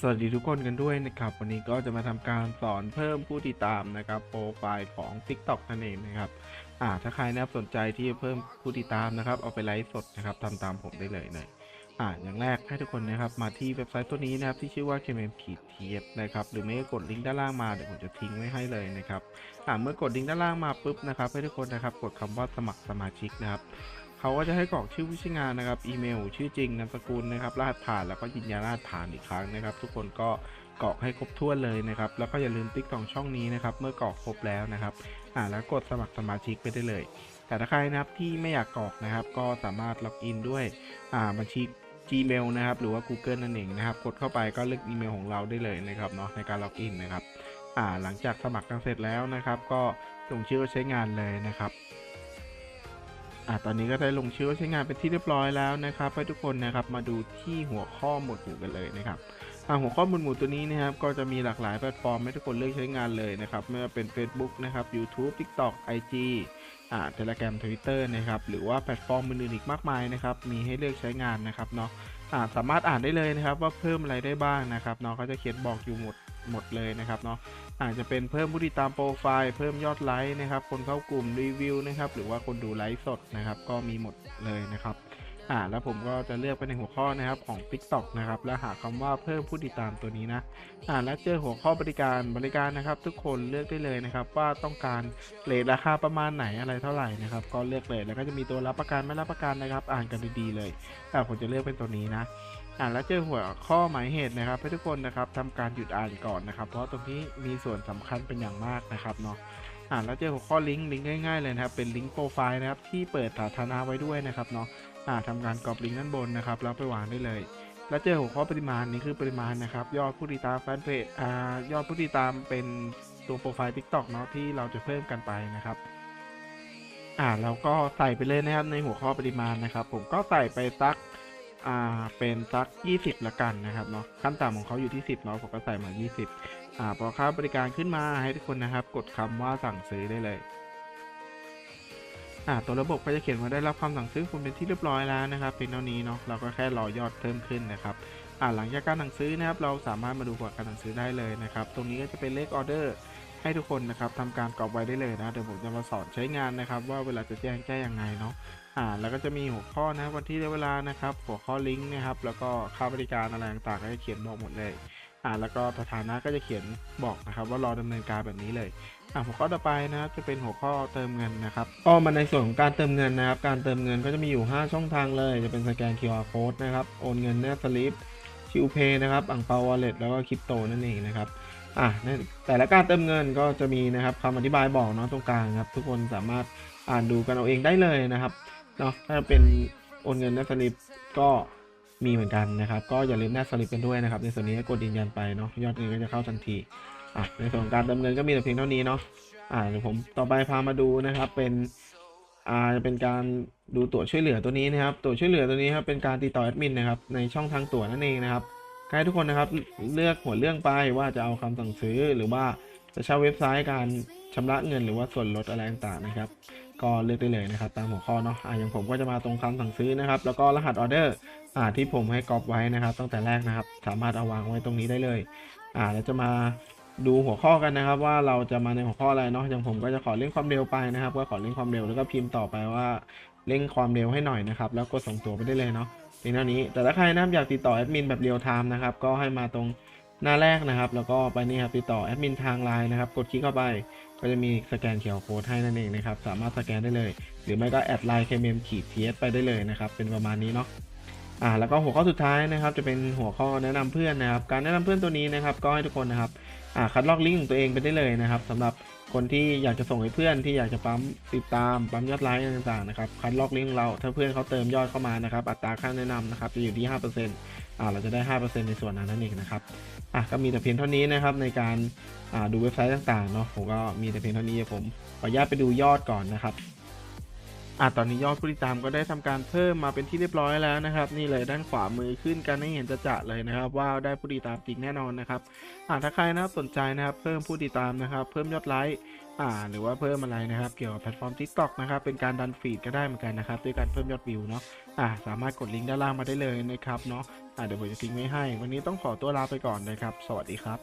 สวัสดีทุกคนกันด้วยนะครับ วันนี้ก็จะมาทำการสอนเพิ่มผู้ติดตามนะครับโปรไฟล์ของ TikTok นั่นเองนะครับอ่าถ้าใครนะครับสนใจที่จะเพิ่มผู้ติดตามนะครับ เอาไปไลฟ์สดนะครับทำตามผมได้เลยเลยอ่าอย่างแรกให้ทุกคนนะครับมาที่เว็บไซต์ตัวนี้นะครับที่ชื่อว่า KMM ขีด TF นะครับหรือไม่ก็กดลิงก์ด้านล่างมาเดี๋ยวผมจะทิ้งไว้ให้เลยนะครับอ่าเมื่อกดลิงก์ด้านล่างมาปุ๊บนะครับให้ทุกคนนะครับกดคำว่าสมัครสมาชิกนะครับ เขาก็จะให้กรอกชื่อผู้ใช้งานนะครับอีเมล ชื่อจริงนามสกุลนะครับรหัสผ่านแล้วก็ยืนยันรหัสผ่านอีกครั้งนะครับ ทุกคนก็กรอกให้ครบถ้วนเลยนะครับแล้วก็อย่าลืมติ๊กตองช่องนี้นะครับเมื่อกรอกครบแล้วนะครับอ่าแล้วกดสมัครสมาชิกไปได้เลย แต่ถ้าใครนะครับที่ไม่อยากกรอกนะครับ ก็สามารถล็อกอินด้วยอ่าบัญชี Gmail นะครับหรือว่า Google นั่นเองนะครับกดเข้าไปก็เลือกอีเมลของเราได้เลยนะครับเนาะในการล็อกอินนะครับอ่าหลังจากสมัครกันเสร็จแล้วนะครับ ก็ลงชื่อว่าใช้งานเลยนะครับ อะตอนนี้ก็ได้ลงชื่อว่าใช้งานเป็นที่เรียบร้อยแล้วนะครับให้ทุกคนนะครับมาดูที่หัวข้อหมวดหมู่กันเลยนะครับหัวข้อหมวดหมู่ตัวนี้นะครับก็จะมีหลากหลายแพลตฟอร์มให้ทุกคนเลือกใช้งานเลยนะครับไม่ว่าเป็น Facebook นะครับ YouTube TikTok IG อ่า Telegram Twitter นะครับหรือว่าแพลตฟอร์มอื่นๆอีกมากมายนะครับมีให้เลือกใช้งานนะครับเนาะอ่าสามารถอ่านได้เลยนะครับว่าเพิ่มอะไรได้บ้างนะครับเนาะเขาจะเขียนบอกอยู่หมด หมดเลยนะครับเนาะอาจจะเป็นเพิ่มผู้ติดตามโปรไฟล์เพิ่มยอดไลค์นะครับ คนเข้ากลุ่มรีวิวนะครับหรือว่าคนดูไลฟ์สดนะครับ ก็มีหมดเลยนะครับอ่าแล้วผมก็จะเลือกไปในหัวข้อนะครับของ TikTok นะครับแล้วหาคำว่าเพิ่มผู้ติดตามตัวนี้นะอ่าแล้วเจอหัวข้อบริการบริการนะครับ ทุกคนเลือกได้เลยนะครับ ว่าต้องการเรทราคาประมาณไหนอะไรเท่าไหร่นะครับ ก็เลือกเลยแล้วก็จะมีตัวรับประกันไม่รับประกันนะครับ อ่านกันดีๆเลยอ่าผมจะเลือกเป็นตัวนี้นะ อ่านแล้วเจอหัวข้อหมายเหตุนะครับให้ทุกคนนะครับทำการหยุดอ่านก่อนนะครับ เพราะตรงนี้มีส่วนสำคัญเป็นอย่างมากนะครับเนาะอ่านแล้วเจอหัวข้อลิงก์ลิงก์ง่ายๆเลยนะครับเป็นลิงก์โปรไฟล์นะครับที่เปิดสาธารณะไว้ด้วยนะครับเนาะอ่าทำการกรอบลิงก์ด้านบนนะครับแล้วไปวางได้เลย แล้วเจอหัวข้อปริมาณนี่คือปริมาณนะครับยอดผู้ติดตามแฟนเพจอ่ายอดผู้ติดตามเป็นตัวโปรไฟล์ TikTok เนาะที่เราจะเพิ่มกันไปนะครับอ่าเราก็ใส่ไปเลยนะครับในหัวข้อปริมาณนะครับ ผมก็ใส่ไปสัก อ่าเป็นสัก 20 ละกันนะครับเนาะขั้นต่ำของเขาอยู่ที่ 10เนาะผมก็ใส่มา 20อ่าพอค่าบริการขึ้นมาให้ทุกคนนะครับ กดคำว่าสั่งซื้อได้เลยอ่าตัวระบบก็จะเขียนว่าได้รับคำสั่งซื้อคุณเป็นที่เรียบร้อยแล้วนะครับเป็นเท่านี้เนาะเราก็แค่รอยอดเพิ่มขึ้นนะครับอ่าหลังจากการสั่งซื้อนะครับ เราสามารถมาดูผลการสั่งซื้อได้เลยนะครับ ตรงนี้ก็จะเป็นเลขออเดอร์ให้ทุกคนนะครับทำการกรอกไว้ได้เลยนะเดี๋ยวผมจะมาสอนใช้งานนะครับ ว่าเวลาจะแจ้งแจ้งยังไงเนาะ อ่าแล้วก็จะมีหัวข้อนะครับวันที่และเวลานะครับ หัวข้อลิงก์นะครับ แล้วก็ค่าบริการอะไรต่างๆก็จะเขียนบอกหมดเลยอ่าแล้วก็สถานะก็จะเขียนบอกนะครับ ว่ารอดำเนินการแบบนี้เลยอ่าหัวข้อต่อไปนะครับจะเป็นหัวข้อเติมเงินนะครับก็มาในส่วนของการเติมเงินนะครับ การเติมเงินก็จะมีอยู่ 5 ช่องทางเลย จะเป็นสแกน QR code นะครับโอนเงินแนบสลิปชิวเพย์นะครับอังเปาวอลเล็ตแล้วก็คริปโตนั่นเองนะครับอะในแต่ละการเติมเงินก็จะมีนะครับคำอธิบายบอกเนาะตรงกลางครับ ทุกคนสามารถอ่านดูกันเอาเองได้เลยนะครับ เนาะถ้าเป็นโอนเงินแนบสลิปก็มีเหมือนกันนะครับ ก็อย่าลืมแนบสลิปกันด้วยนะครับ ในส่วนนี้กดยืนยันไปเนาะยอดเงินก็จะเข้าทันทีอะในส่วนการเติมเงินก็มีแต่เพียงเท่านี้เนาะอ่าเดี๋ยวผมต่อไปพามาดูนะครับเป็นอ่าจะเป็นการดูตั๋วช่วยเหลือตัวนี้นะครับ ตั๋วช่วยเหลือตัวนี้ครับเป็นการติดต่อแอดมินนะครับในช่องทางตั๋วนั่นเองนะครับให้ทุกคนนะครับเลือกหัวเรื่องไปว่าจะเอาคำสั่งซื้อหรือว่าจะเช่าเว็บไซต์การชำระเงินหรือว่าส่วนลดอะไรต่างๆนะครับ ก็เลือกได้เลยนะครับตามหัวข้อเนาะอ่าอย่างผมก็จะมาตรงคำสั่งซื้อนะครับ แล้วก็รหัสออเดอร์อ่าที่ผมให้กรอบไว้นะครับ ตั้งแต่แรกนะครับ สามารถเอาวางไว้ตรงนี้ได้เลยอ่าแล้วจะมาดูหัวข้อกันนะครับ ว่าเราจะมาในหัวข้ออะไรเนาะอย่างผมก็จะขอเร่งความเร็วไปนะครับ ก็ขอเร่งความเร็วแล้วก็พิมพ์ต่อไปว่าเร่งความเร็วให้หน่อยนะครับ แล้วกดส่งตัวไปได้เลยเนาะเพียงเท่านี้ แต่ถ้าใครนะอยากติดต่อแอดมินแบบเรียลไทม์นะครับก็ให้มาตรง หน้าแรกนะครับ แล้วก็ไปนี่ครับติดต่อแอดมินทางไลน์นะครับกดคลิกเข้าไปก็จะมีสแกนเขียวโค้ดให้นั่นเองนะครับสามารถสแกนได้เลย หรือไม่ก็แอดไลน์เคมมขีดเทสไปได้เลยนะครับเป็นประมาณนี้เนาะอ่าแล้วก็หัวข้อสุดท้ายนะครับ จะเป็นหัวข้อแนะนำเพื่อนนะครับ การแนะนำเพื่อนตัวนี้นะครับ ก็ให้ทุกคนนะครับอ่าคัดลอกลิงก์ของตัวเองไปได้เลยนะครับสำหรับ คนที่อยากจะส่งให้เพื่อนที่อยากจะปั๊มติดตามปั๊มยอดไลค์ต่างๆนะครับคัดลอกลิงก์เราถ้าเพื่อนเขาเติมยอดเข้ามานะครับอัตราค่าแนะนำนะครับจะอยู่ที่ 5%อ่าเราจะได้ 5%ในส่วนนั้นนั่นเองนะครับอะก็มีแต่เพียงเท่านี้นะครับในการอ่าดูเว็บไซต์ต่างๆเนาะผมก็มีแต่เพียงเท่านี้ผมขออนุญาตไปดูยอดก่อนนะครับ อะตอนนี้ยอดผู้ติดตามก็ได้ทำการเพิ่มมาเป็นที่เรียบร้อยแล้วนะครับ นี่เลยด้านขวามือขึ้นกันให้เห็นจะจะเลยนะครับ ว่าได้ผู้ติดตามจริงแน่นอนนะครับอะถ้าใครนะครับสนใจนะครับ เพิ่มผู้ติดตามนะครับ เพิ่มยอดไลค์อ่า หรือว่าเพิ่มอะไรนะครับ เกี่ยวกับแพลตฟอร์ม TikTok นะครับเป็นการดันฟีดก็ได้เหมือนกันนะครับด้วยการเพิ่มยอดวิวเนาะอ่าสามารถกดลิงก์ด้านล่างมาได้เลยนะครับเนาะอ่าเดี๋ยวผมจะทิ้งไว้ให้ วันนี้ต้องขอตัวลาไปก่อนนะครับ สวัสดีครับ